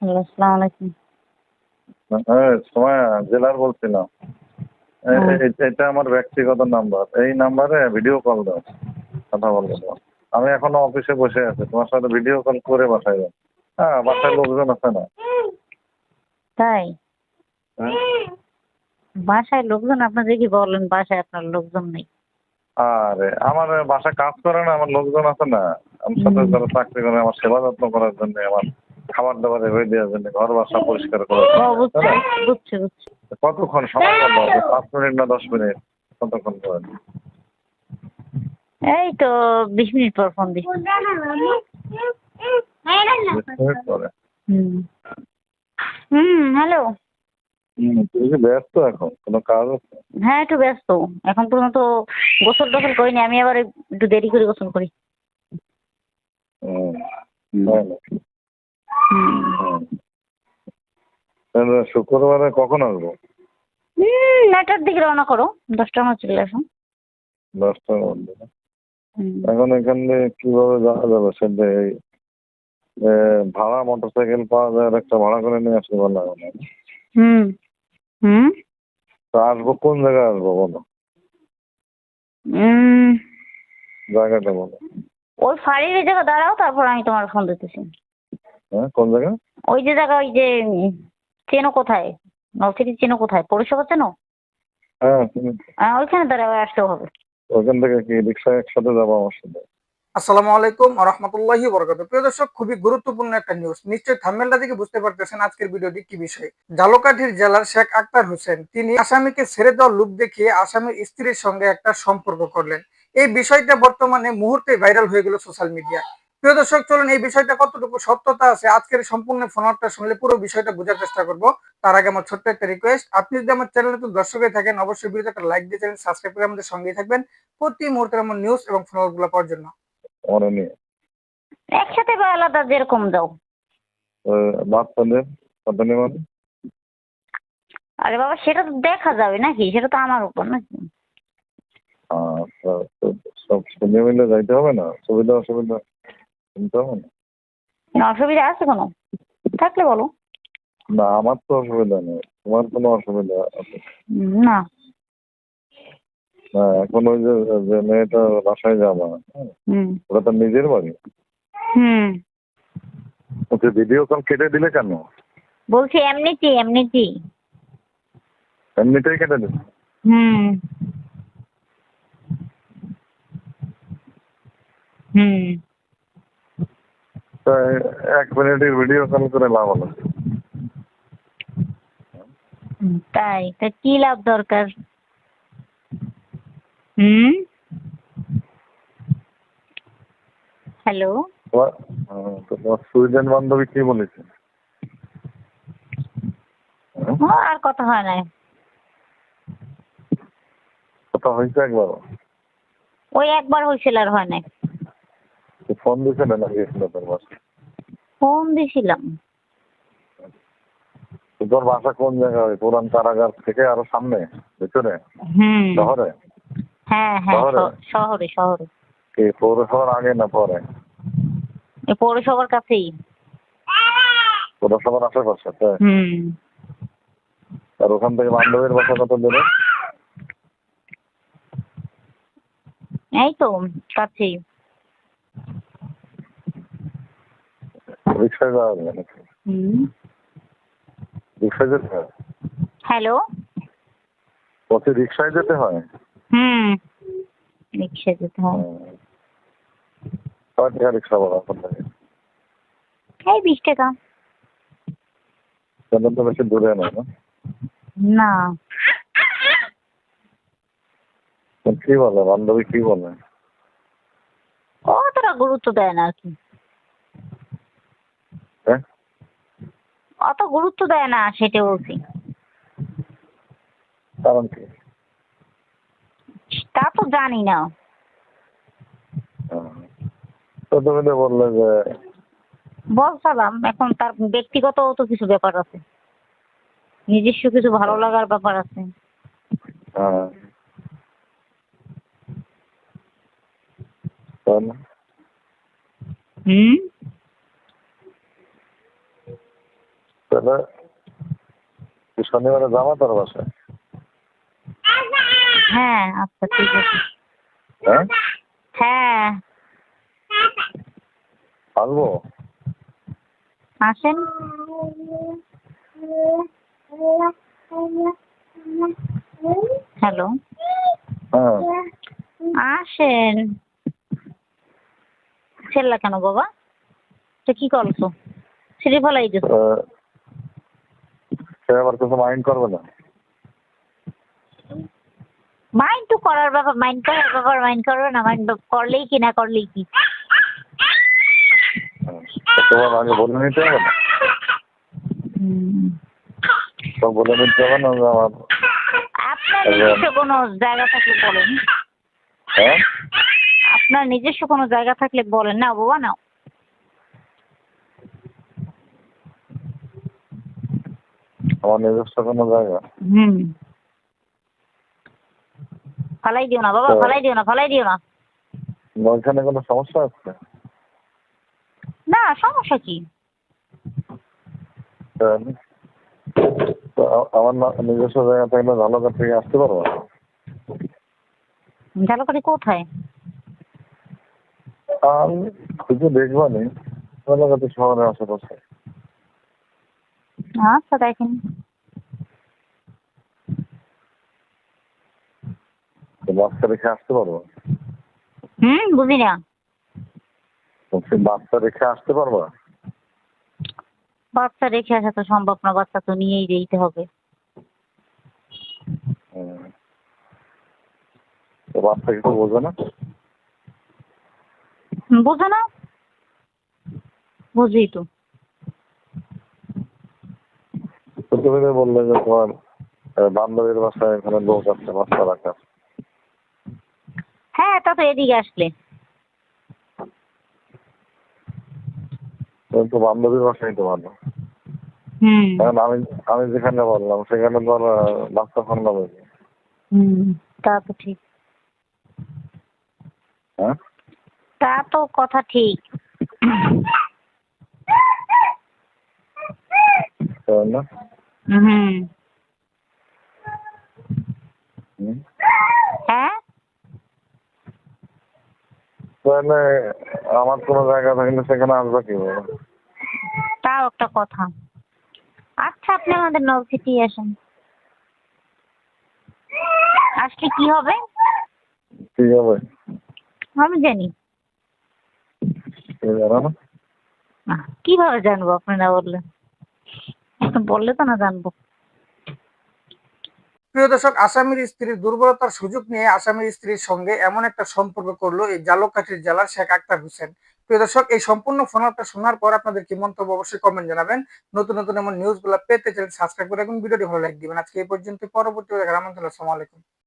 Hello আসসালামু আলাইকুম। হ্যাঁ সময় জেলার বলছিলাম। এ- হ্যাঁ। এ- এটা আমার ব্যক্তিগত নাম্বার। এই নাম্বারে ভিডিও কল দাও কথা বলব। আমি এখনও অফিসে বসে আছি তোমার সাথে ভিডিও কল করে বাসায় যাব হ্যাঁ বাসায় লোকজন আছে না? তাই? হ্যাঁ? বাসায় লোকজন আপনাদের কি বলেন বাসায় আপনার লোকজন নেই। আরে আমার বাসায় কাজ করে না আমার লোকজন আছে না। আমার সাথে যারা চাকরি করে আমার সেবা যত্ন করার জন্য আমার খাবার দাবার হয়ে দেওয়ার জন্য ঘর বাসা পরিষ্কার করার ও বুঝছি কতক্ষণ সময় লাগবে? পাঁচ মিনিট না দশ মিনিট কতক্ষণ করেন? এই তো বিশ মিনিট পর ফোন পরে। হুম। হুম হ্যালো। তুমি কি ব্যস্ত এখন? কোনো কাজ আছে? হ্যাঁ একটু ব্যস্ত। এখন পর্যন্ত গোসল টোসল করিনি আমি আবার একটু দেরি করে গোসল করি। হুম, শুক্রবারে কখন আসব? হুম নয়টার দিকে রওনা করো দশটার মধ্যে চলে আসো। দশটার মধ্যে। এখন এখানে কীভাবে যাওয়া যাবে? সেটা এই ভাড়া মোটর সাইকেল পাওয়া যায় একটা ভাড়া করে নিয়ে আসতে না। হুম। হুম। তা আসব কোন জায়গায় আসব বলো? জায়গাটা বলো। ওই ফাঁড়ির জায়গা দাঁড়াও তারপর আমি তোমার ফোন দিতেছি। হ্যাঁ কোন জায়গায় ওই যে জায়গা ওই যে চেনো কোথায়? নলছিটি চেনো কোথায়? পৌরসভা চেনো? হ্যাঁ আহ, ওইখানে দাঁড়াও আসলেও হবে। ওখান থেকে কি রিক্সায় একসাথে যাব আমার সাথে? আসসালামু আলাইকুম রহমতুল্লাহি বরকাত প্রিয় দর্শক খুবই গুরুত্বপূর্ণ একটা নিউজ নিশ্চয়ই থাম্বেলটা থেকে বুঝতে পারতেছেন আজকের ভিডিওটি কি বিষয়। ঝালকাঠির জেলার শেখ আক্তার হোসেন তিনি আসামিকে ছেড়ে দেওয়ার লোক দেখিয়ে আসামির স্ত্রীর সঙ্গে একটা সম্পর্ক করলেন। এই বিষয়টা বর্তমানে মুহূর্তে ভাইরাল হয়ে গেল সোশ্যাল মিডিয়া প্রিয় দর্শক চলুন এই বিষয়টা কতটুকু সত্যতা আছে? আজকের সম্পূর্ণ ফোনটা শুনলে পুরো বিষয়টা বোঝার চেষ্টা করব। তার আগে আমার ছোট্ট একটা রিকোয়েস্ট আপনি যদি আমার চ্যানেলে তো দর্শকে থাকেন অবশ্যই ভিডিওতে একটা লাইক দিয়ে চ্যানেল সাবস্ক্রাইব করে আমাদের সঙ্গেই থাকবেন। প্রতি মুহূর্তে আমার নিউজ এবং ফোনগুলো পাওয়ার জন্য। একসাথে বা আলাদা যেরকম যাও আরে বাবা সেটা তো দেখা যাবে নাকি? সেটা তো আমার উপর নাকি? আচ্ছা তো সব মিলে যাইতে হবে না? সুবিধা অসুবিধা? শুনতে হবে না। অসুবিধা আছে কোনো? থাকলে বলো। না আমার তো অসুবিধা নেই। তোমার কোনো অসুবিধা আছে? না। না এখন ওই যে যে মেয়েটা বাসায় যাবা হ্যাঁ, হুম। ওটা তো নিজের বাড়ি? হুম। ওকে ভিডিও কল কেটে দিলে কেন? বলছি এমনিতেই এমনিতেই। এমনিতেই কেটে দিলে? হুম। হুম। তা এক মিনিটের ভিডিও কল করে লাভ হলো। তাই? তা কি লাভ দরকার? হুম? হ্যালো? তোমার সুইডেন বান্ধবী কি বলেছে? আর কথা হয় না কথা হয়েছে একবার ওই একবার হয়েছিল আর হয় না ফোন দিছে না না গেছিল তোর বাসা ফোন দিছিলাম। তোর বাসা কোন জায়গায়? পুরান কারাগার থেকে আরও সামনে ভিতরে? শহরে? হ্যাঁ হ্যাঁ শহরে? শহরে শহরে কি পৌরসভার আগে না পরে? পৌরসভার কাছেই। পৌরসভার আশেপাশে তাই? আর ওখান থেকে বান্ধবীর বাসা কত দূরে? এই তো কাছেই। রিক্সায় যাওয়া যাবে নাকি? রিক্সায় যেতে হয়? হ্যালো? পথে রিক্সায় যেতে হয়? হুম। রিক্সা যেতে। কয় টাকা রিক্সা ভাড়া এই বিশ টাকা। তো বেশি দূরে না? না। কি বলে বান্ধবী কি বলে? গুরুত্ব দেয় না আর কি। হ্যাঁ? অত গুরুত্ব দেয় না সেটা বলছি। কারণ কি? তা তো জানি না। তো তুমি তো বললে যে বলছিলাম এখন তার ব্যক্তিগত তো কিছু ব্যাপার আছে। নিজস্ব কিছু ভালো লাগার ব্যাপার আছে। হ্যাঁ? হুম? তাহলে শনিবারে যাব তোর বাসায়? হ্যাঁ আচ্ছা ঠিক আছে। হ্যাঁ? হ্যাঁ। আসব? আসেন। হ্যালো। হ্যাঁ। আসেন। ছেল্লা কেন বাবা? তো কি করছ? সিঁড়ি ফলাই দিছো সে কিছু মাইন্ড করবে না। মাইন্ড তো করার ব্যাপার মাইন্ড করার ব্যাপার মাইন্ড করবে না মাইন্ড করলেই কি না করলেই কি? হ্যাঁ। তোমার আগে বলে নিতে হবে না। হুম। তো বলে নিতে হবে না আমার আপনার নিজস্ব কোনো জায়গা থাকলে বলেন। হ্যাঁ? আপনার নিজস্ব কোনো জায়গা থাকলে বলেন। না বাবা না আমার নিজস্ব কোনো জায়গা? হুম। ফালাই দিও না বাবা ফালাই দিও না ফালাই দিও না। ওইখানে কোনো সমস্যা আছে? না সমস্যা কি? তো আমার নিজস্ব জায়গা থাকলে ঝালকার থেকে আসতে পারব? ঝালকাঠি কোথায়? আমি খুঁজে দেখব নি। ঝালকাঠি শহরের আশেপাশে। আচ্ছা দেখেন। বাচ্চা রেখে আসতে পারব? হুম বুঝি না। বলছি বাচ্চা রেখে আসতে পারব? বাচ্চা রেখে আসা তো সম্ভব না বাচ্চা তো নিয়েই যেতে হবে। বাচ্চা কিছু বোঝে না? বুঝো না? বুঝি তো। তো তুমি যে বললে যে তোমার বান্ধবীর বাসায় এখানে লোক আছে বাচ্চা রাখা হ্যাঁ তা তো এদিকে আসলে। কিন্তু বান্ধবীর বাসায় তো ভালো। কারণ আমি আমি যেখানে বললাম সেখানে তো বাচ্চা ফোন হবে হুম তা তো ঠিক। হ্যাঁ? তা তো কথা ঠিক। না হুম। হ্যাঁ? তাহলে আমার কোনো জায়গা থাকলে সেখানে আসবে কি বলো? তাও একটা কথা। আচ্ছা আপনি আমাদের নলসিটি আসেন। আসলে কি হবে? কি হবে? আমি জানি। জানো না কীভাবে জানব? আপনি না বললে। আপনি বললে তো না জানব। প্রিয় দর্শক আসামির স্ত্রীর দুর্বলতার সুযোগ নিয়ে আসামির স্ত্রীর সঙ্গে এমন একটা সম্পর্ক করল এই জালকাঠির জেলার শেখ আক্তার হোসেন। প্রিয় দর্শক এই সম্পূর্ণ ফোনালটা শোনার পর আপনাদের কি মন্তব্য অবশ্যই কমেন্ট জানাবেন। নতুন নতুন এমন নিউজগুলো পেতে চ্যানেল সাবস্ক্রাইব করে এবং ভিডিওটি ভালো লাইক দিবেন। আজকে এই পর্যন্ত পরবর্তী দেখার আমন্ত্রণ আসসালামু আলাইকুম।